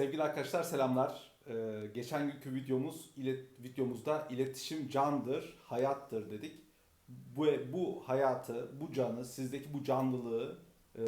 Sevgili arkadaşlar selamlar. Ee, geçen günkü videomuz ilet, videomuzda iletişim candır, hayattır dedik. Bu bu hayatı, bu canı, sizdeki bu canlılığı e,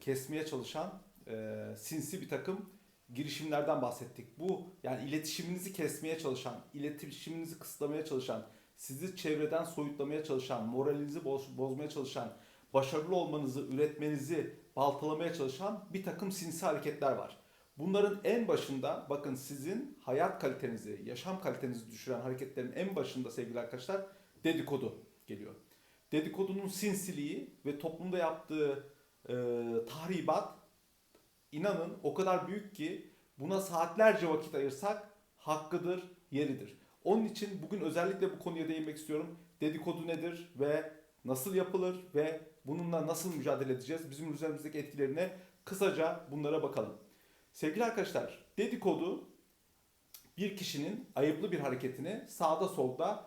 kesmeye çalışan e, sinsi bir takım girişimlerden bahsettik. Bu yani iletişiminizi kesmeye çalışan, iletişiminizi kısıtlamaya çalışan, sizi çevreden soyutlamaya çalışan, moralinizi boz, bozmaya çalışan, başarılı olmanızı, üretmenizi baltalamaya çalışan bir takım sinsi hareketler var. Bunların en başında bakın sizin hayat kalitenizi, yaşam kalitenizi düşüren hareketlerin en başında sevgili arkadaşlar dedikodu geliyor. Dedikodunun sinsiliği ve toplumda yaptığı e, tahribat inanın o kadar büyük ki buna saatlerce vakit ayırsak hakkıdır, yeridir. Onun için bugün özellikle bu konuya değinmek istiyorum. Dedikodu nedir ve nasıl yapılır ve bununla nasıl mücadele edeceğiz? Bizim üzerimizdeki etkilerine kısaca bunlara bakalım. Sevgili arkadaşlar, dedikodu bir kişinin ayıplı bir hareketini sağda solda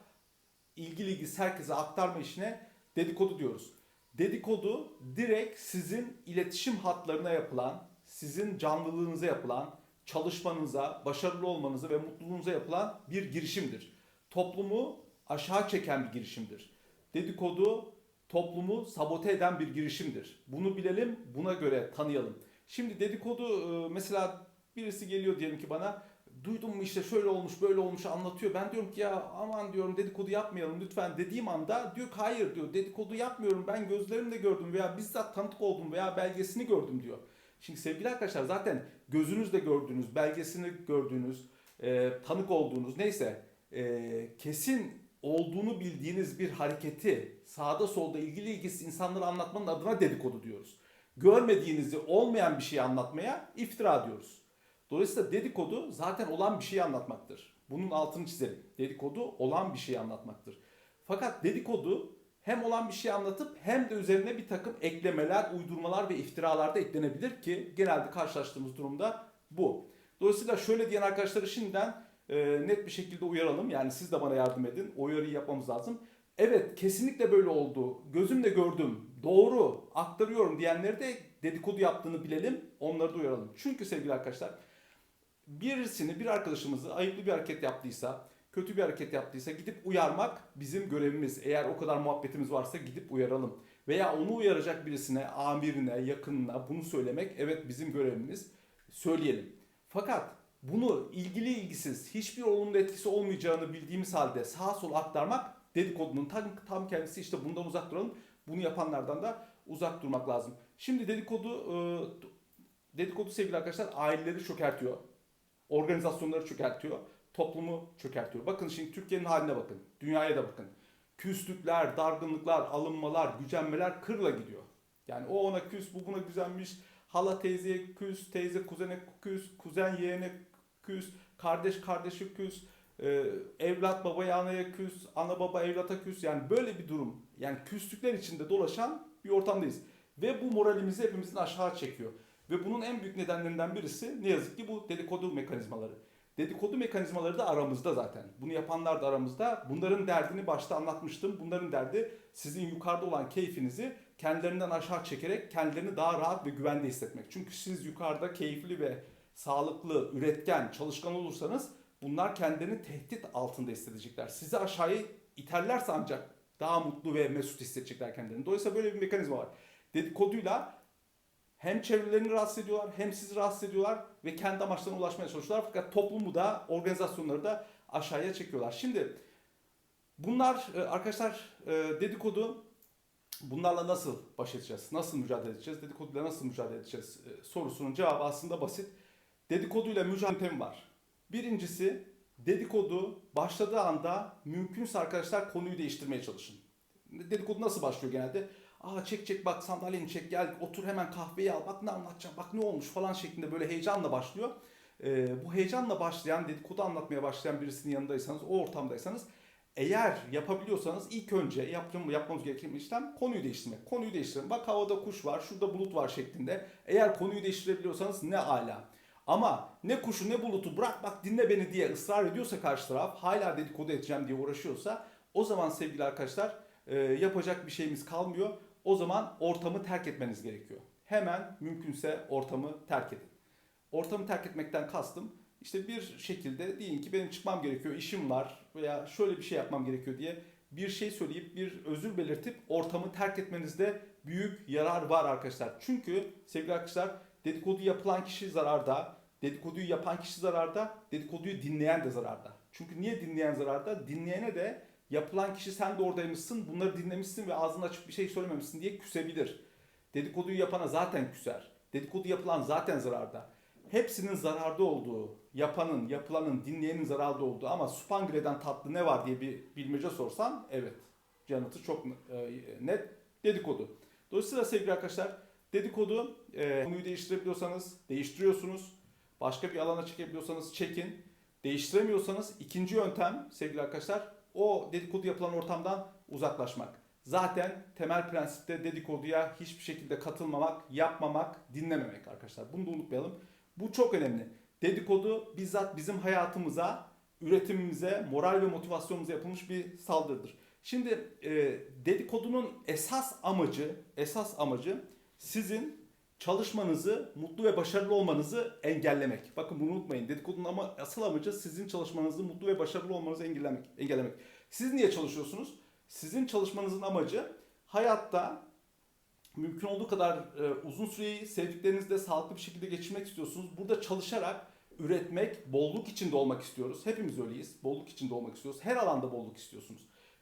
ilgili ilgisi herkese aktarma işine dedikodu diyoruz. Dedikodu direkt sizin iletişim hatlarına yapılan, sizin canlılığınıza yapılan, çalışmanıza, başarılı olmanıza ve mutluluğunuza yapılan bir girişimdir. Toplumu aşağı çeken bir girişimdir. Dedikodu toplumu sabote eden bir girişimdir. Bunu bilelim, buna göre tanıyalım. Şimdi dedikodu e, mesela birisi geliyor diyelim ki bana duydum mu işte şöyle olmuş böyle olmuş anlatıyor. Ben diyorum ki ya aman diyorum dedikodu yapmayalım lütfen dediğim anda diyor ki hayır diyor dedikodu yapmıyorum ben gözlerimle gördüm veya bizzat tanık oldum veya belgesini gördüm diyor. Şimdi sevgili arkadaşlar zaten gözünüzle gördüğünüz, belgesini gördüğünüz, e, tanık olduğunuz neyse e, kesin olduğunu bildiğiniz bir hareketi sağda solda ilgili ilgisiz insanlara anlatmanın adına dedikodu diyoruz. Görmediğinizi olmayan bir şeyi anlatmaya iftira diyoruz. Dolayısıyla dedikodu zaten olan bir şeyi anlatmaktır. Bunun altını çizelim. Dedikodu olan bir şeyi anlatmaktır. Fakat dedikodu hem olan bir şey anlatıp hem de üzerine bir takım eklemeler, uydurmalar ve iftiralar da eklenebilir ki genelde karşılaştığımız durumda bu. Dolayısıyla şöyle diyen arkadaşları şimdiden e, net bir şekilde uyaralım. Yani siz de bana yardım edin. O uyarıyı yapmamız lazım. Evet kesinlikle böyle oldu. Gözümle gördüm. Doğru aktarıyorum diyenleri de dedikodu yaptığını bilelim. Onları da uyaralım. Çünkü sevgili arkadaşlar birisini bir arkadaşımızı ayıplı bir hareket yaptıysa kötü bir hareket yaptıysa gidip uyarmak bizim görevimiz. Eğer o kadar muhabbetimiz varsa gidip uyaralım. Veya onu uyaracak birisine, amirine, yakınına bunu söylemek evet bizim görevimiz. Söyleyelim. Fakat bunu ilgili ilgisiz hiçbir olumlu etkisi olmayacağını bildiğimiz halde sağa sola aktarmak dedikodunun tam, tam kendisi işte bundan uzak duralım. Bunu yapanlardan da uzak durmak lazım. Şimdi dedikodu e, dedikodu sevgili arkadaşlar aileleri çökertiyor. Organizasyonları çökertiyor. Toplumu çökertiyor. Bakın şimdi Türkiye'nin haline bakın. Dünyaya da bakın. Küslükler, dargınlıklar, alınmalar, gücenmeler kırla gidiyor. Yani o ona küs, bu buna güzenmiş. Hala teyzeye küs, teyze kuzene küs, kuzen yeğene küs, kardeş kardeşe küs, e, evlat babaya anaya küs, ana baba evlata küs. Yani böyle bir durum. Yani küslükler içinde dolaşan bir ortamdayız. Ve bu moralimizi hepimizin aşağı çekiyor. Ve bunun en büyük nedenlerinden birisi ne yazık ki bu dedikodu mekanizmaları. Dedikodu mekanizmaları da aramızda zaten. Bunu yapanlar da aramızda. Bunların derdini başta anlatmıştım. Bunların derdi sizin yukarıda olan keyfinizi kendilerinden aşağı çekerek kendilerini daha rahat ve güvende hissetmek. Çünkü siz yukarıda keyifli ve sağlıklı, üretken, çalışkan olursanız bunlar kendilerini tehdit altında hissedecekler. Sizi aşağıya iterlerse ancak daha mutlu ve mesut hissedecekler kendilerini. Dolayısıyla böyle bir mekanizma var. Dedikoduyla hem çevrelerini rahatsız ediyorlar hem sizi rahatsız ediyorlar ve kendi amaçlarına ulaşmaya çalışıyorlar. Fakat toplumu da organizasyonları da aşağıya çekiyorlar. Şimdi bunlar e, arkadaşlar e, dedikodu bunlarla nasıl baş edeceğiz? Nasıl mücadele edeceğiz? Dedikoduyla nasıl mücadele edeceğiz? E, sorusunun cevabı aslında basit. Dedikoduyla mücadele var. Birincisi dedikodu başladığı anda mümkünse arkadaşlar konuyu değiştirmeye çalışın. Dedikodu nasıl başlıyor genelde? Aa çek çek bak sandalyeni çek gel otur hemen kahveyi al bak ne anlatacağım bak ne olmuş falan şeklinde böyle heyecanla başlıyor. Ee, bu heyecanla başlayan dedikodu anlatmaya başlayan birisinin yanındaysanız o ortamdaysanız eğer yapabiliyorsanız ilk önce yaptığım, yapmamız gereken işlem konuyu değiştirmek. Konuyu değiştirin. Bak havada kuş var, şurada bulut var şeklinde. Eğer konuyu değiştirebiliyorsanız ne ala. Ama ne kuşu ne bulutu bırak bak dinle beni diye ısrar ediyorsa karşı taraf hala dedikodu edeceğim diye uğraşıyorsa o zaman sevgili arkadaşlar e, yapacak bir şeyimiz kalmıyor. O zaman ortamı terk etmeniz gerekiyor. Hemen mümkünse ortamı terk edin. ortamı terk etmekten kastım işte bir şekilde diyelim ki benim çıkmam gerekiyor, işim var veya şöyle bir şey yapmam gerekiyor diye bir şey söyleyip bir özür belirtip ortamı terk etmenizde büyük yarar var arkadaşlar. Çünkü sevgili arkadaşlar dedikodu yapılan kişi zararda, dedikoduyu yapan kişi zararda, dedikoduyu dinleyen de zararda. Çünkü niye dinleyen zararda? Dinleyene de yapılan kişi sen de oradaymışsın, bunları dinlemişsin ve ağzını açıp bir şey söylememişsin diye küsebilir. Dedikoduyu yapana zaten küser. Dedikodu yapılan zaten zararda. Hepsinin zararda olduğu, yapanın, yapılanın, dinleyenin zararda olduğu ama Spangire'den tatlı ne var diye bir bilmece sorsam evet. Yanıtı çok e, net dedikodu. Dolayısıyla sevgili arkadaşlar dedikodu e, konuyu değiştirebiliyorsanız değiştiriyorsunuz. Başka bir alana çekebiliyorsanız çekin. Değiştiremiyorsanız ikinci yöntem sevgili arkadaşlar o dedikodu yapılan ortamdan uzaklaşmak. Zaten temel prensipte dedikoduya hiçbir şekilde katılmamak, yapmamak, dinlememek arkadaşlar. Bunu da unutmayalım. Bu çok önemli. Dedikodu bizzat bizim hayatımıza, üretimimize, moral ve motivasyonumuza yapılmış bir saldırıdır. Şimdi e, dedikodunun esas amacı, esas amacı sizin çalışmanızı, mutlu ve başarılı olmanızı engellemek. Bakın bunu unutmayın. Dedikodunun ama asıl amacı sizin çalışmanızı, mutlu ve başarılı olmanızı engellemek. engellemek. Siz niye çalışıyorsunuz? Sizin çalışmanızın amacı hayatta mümkün olduğu kadar e, uzun süreyi sevdiklerinizle sağlıklı bir şekilde geçirmek istiyorsunuz. Burada çalışarak üretmek, bolluk içinde olmak istiyoruz. Hepimiz öyleyiz. Bolluk içinde olmak istiyoruz. Her alanda bolluk istiyorsunuz.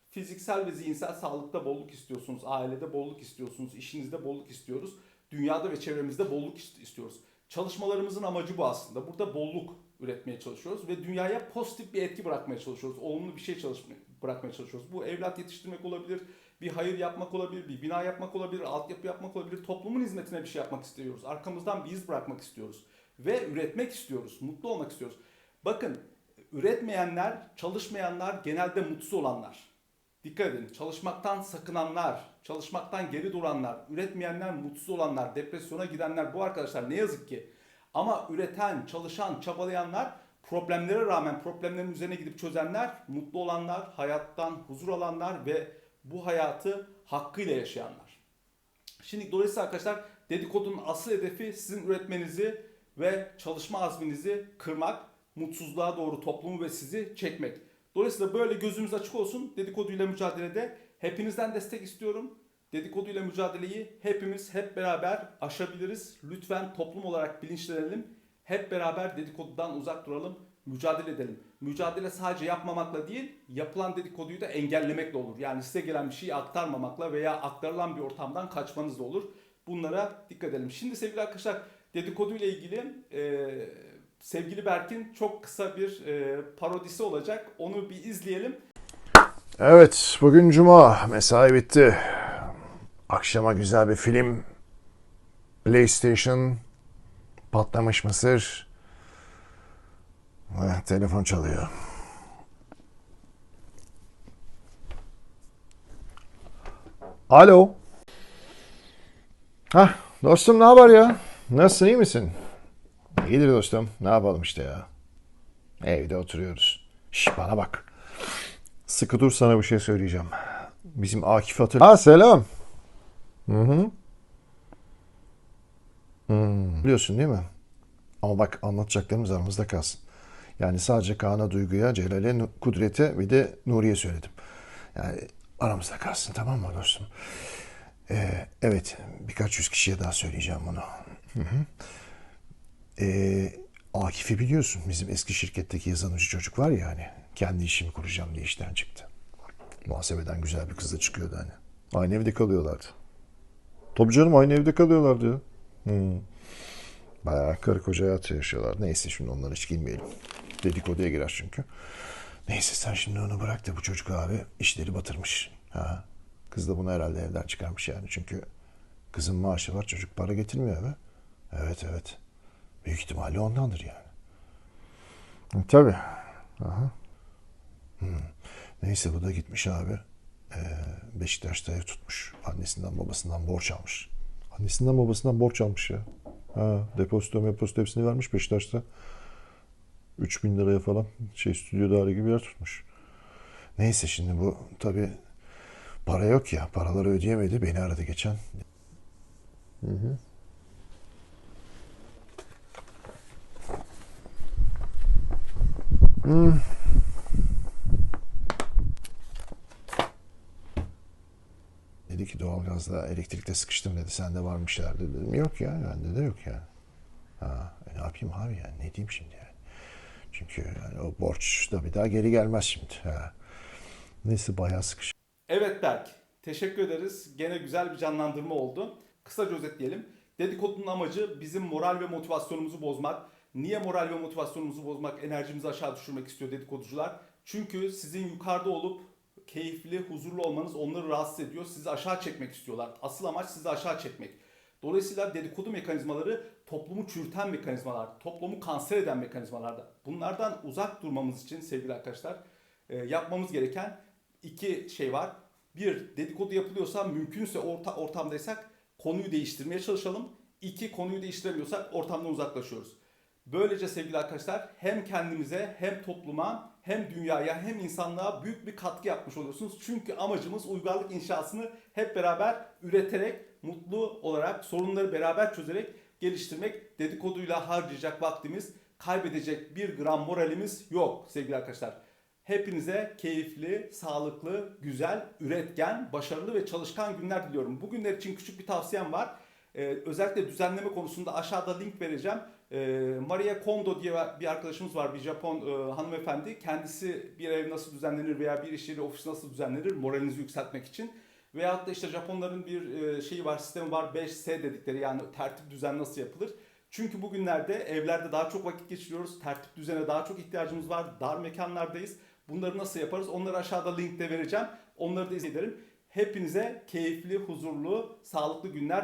Fiziksel ve zihinsel sağlıkta bolluk istiyorsunuz. Ailede bolluk istiyorsunuz. işinizde bolluk istiyoruz. Dünyada ve çevremizde bolluk istiyoruz. Çalışmalarımızın amacı bu aslında. Burada bolluk üretmeye çalışıyoruz ve dünyaya pozitif bir etki bırakmaya çalışıyoruz. Olumlu bir şey çalışmaya, bırakmaya çalışıyoruz. Bu evlat yetiştirmek olabilir, bir hayır yapmak olabilir, bir bina yapmak olabilir, altyapı yapmak olabilir. Toplumun hizmetine bir şey yapmak istiyoruz. Arkamızdan bir iz bırakmak istiyoruz. Ve üretmek istiyoruz, mutlu olmak istiyoruz. Bakın üretmeyenler, çalışmayanlar genelde mutsuz olanlar. Dikkat edin. Çalışmaktan sakınanlar, çalışmaktan geri duranlar, üretmeyenler, mutsuz olanlar, depresyona gidenler bu arkadaşlar ne yazık ki. Ama üreten, çalışan, çabalayanlar problemlere rağmen problemlerin üzerine gidip çözenler, mutlu olanlar, hayattan huzur alanlar ve bu hayatı hakkıyla yaşayanlar. Şimdi dolayısıyla arkadaşlar dedikodunun asıl hedefi sizin üretmenizi ve çalışma azminizi kırmak, mutsuzluğa doğru toplumu ve sizi çekmek. Dolayısıyla böyle gözümüz açık olsun dedikoduyla mücadelede. Hepinizden destek istiyorum. Dedikoduyla mücadeleyi hepimiz hep beraber aşabiliriz. Lütfen toplum olarak bilinçlenelim. Hep beraber dedikodudan uzak duralım, mücadele edelim. Mücadele sadece yapmamakla değil, yapılan dedikoduyu da engellemekle olur. Yani size gelen bir şeyi aktarmamakla veya aktarılan bir ortamdan kaçmanızla olur. Bunlara dikkat edelim. Şimdi sevgili arkadaşlar dedikodu ile ilgili e, sevgili Berk'in çok kısa bir e, parodisi olacak. Onu bir izleyelim. Evet, bugün cuma. Mesai bitti. Akşama güzel bir film. PlayStation. Patlamış mısır. Eh, telefon çalıyor. Alo. Hah, dostum ne haber ya? Nasılsın, iyi misin? İyidir dostum. Ne yapalım işte ya. Evde oturuyoruz. Şş bana bak. Sıkı dur sana bir şey söyleyeceğim. Bizim Akif hatırlıyor. Ha selam. Hı hı. Hmm, biliyorsun değil mi? Ama bak anlatacaklarımız aramızda kalsın. Yani sadece Kaan'a, Duygu'ya, Celal'e, Kudret'e bir de Nuri'ye söyledim. Yani aramızda kalsın tamam mı dostum? Ee, evet birkaç yüz kişiye daha söyleyeceğim bunu. Hı hı. Ee, Akif'i biliyorsun. Bizim eski şirketteki yazılımcı çocuk var ya hani. Kendi işimi kuracağım diye işten çıktı. Muhasebeden güzel bir kız da çıkıyordu hani. Aynı evde kalıyorlardı. Tabii canım aynı evde kalıyorlardı ya. Hmm. Bayağı karı koca hayatı yaşıyorlar. Neyse şimdi onlara hiç girmeyelim. Dedikoduya girer çünkü. Neyse sen şimdi onu bırak da bu çocuk abi işleri batırmış. Ha. Kız da bunu herhalde evden çıkarmış yani. Çünkü kızın maaşı var çocuk para getirmiyor eve. Evet evet. Büyük ihtimalle ondandır yani. Tabii. Aha. Hmm. Neyse bu da gitmiş abi. Ee, Beşiktaş'ta ev tutmuş. Annesinden babasından borç almış. Annesinden babasından borç almış ya. Ha, depozito mepozito hepsini vermiş Beşiktaş'ta. 3000 liraya falan şey stüdyo daire gibi yer tutmuş. Neyse şimdi bu tabi para yok ya. Paraları ödeyemedi. Beni aradı geçen. Hı hı. Dedi ki doğalgazda elektrikte sıkıştım dedi. Sende var mı dedi. Dedim yok ya bende de yok ya. Ha, e ne yapayım abi yani ne diyeyim şimdi yani. Çünkü yani o borç da bir daha geri gelmez şimdi. Ha. Neyse bayağı sıkış. Evet Berk, teşekkür ederiz. Gene güzel bir canlandırma oldu. Kısaca özetleyelim. Dedikodunun amacı bizim moral ve motivasyonumuzu bozmak. Niye moral ve motivasyonumuzu bozmak, enerjimizi aşağı düşürmek istiyor dedikoducular? Çünkü sizin yukarıda olup keyifli, huzurlu olmanız onları rahatsız ediyor. Sizi aşağı çekmek istiyorlar. Asıl amaç sizi aşağı çekmek. Dolayısıyla dedikodu mekanizmaları toplumu çürüten mekanizmalar, toplumu kanser eden mekanizmalarda. Bunlardan uzak durmamız için sevgili arkadaşlar e, yapmamız gereken iki şey var. Bir, dedikodu yapılıyorsa mümkünse orta, ortamdaysak konuyu değiştirmeye çalışalım. İki, konuyu değiştiremiyorsak ortamdan uzaklaşıyoruz. Böylece sevgili arkadaşlar hem kendimize hem topluma hem dünyaya hem insanlığa büyük bir katkı yapmış oluyorsunuz. Çünkü amacımız uygarlık inşasını hep beraber üreterek, mutlu olarak, sorunları beraber çözerek geliştirmek. Dedikoduyla harcayacak vaktimiz, kaybedecek bir gram moralimiz yok sevgili arkadaşlar. Hepinize keyifli, sağlıklı, güzel, üretken, başarılı ve çalışkan günler diliyorum. Bugünler için küçük bir tavsiyem var. Ee, özellikle düzenleme konusunda aşağıda link vereceğim. Ee, Maria Kondo diye bir arkadaşımız var, bir Japon e, hanımefendi. Kendisi bir ev nasıl düzenlenir veya bir iş yeri, ofis nasıl düzenlenir moralinizi yükseltmek için. Veyahut da işte Japonların bir e, şeyi var, sistemi var 5S dedikleri yani tertip düzen nasıl yapılır. Çünkü bugünlerde evlerde daha çok vakit geçiriyoruz. Tertip düzene daha çok ihtiyacımız var. Dar mekanlardayız. Bunları nasıl yaparız? Onları aşağıda linkte vereceğim. Onları da izleyin. Hepinize keyifli, huzurlu, sağlıklı günler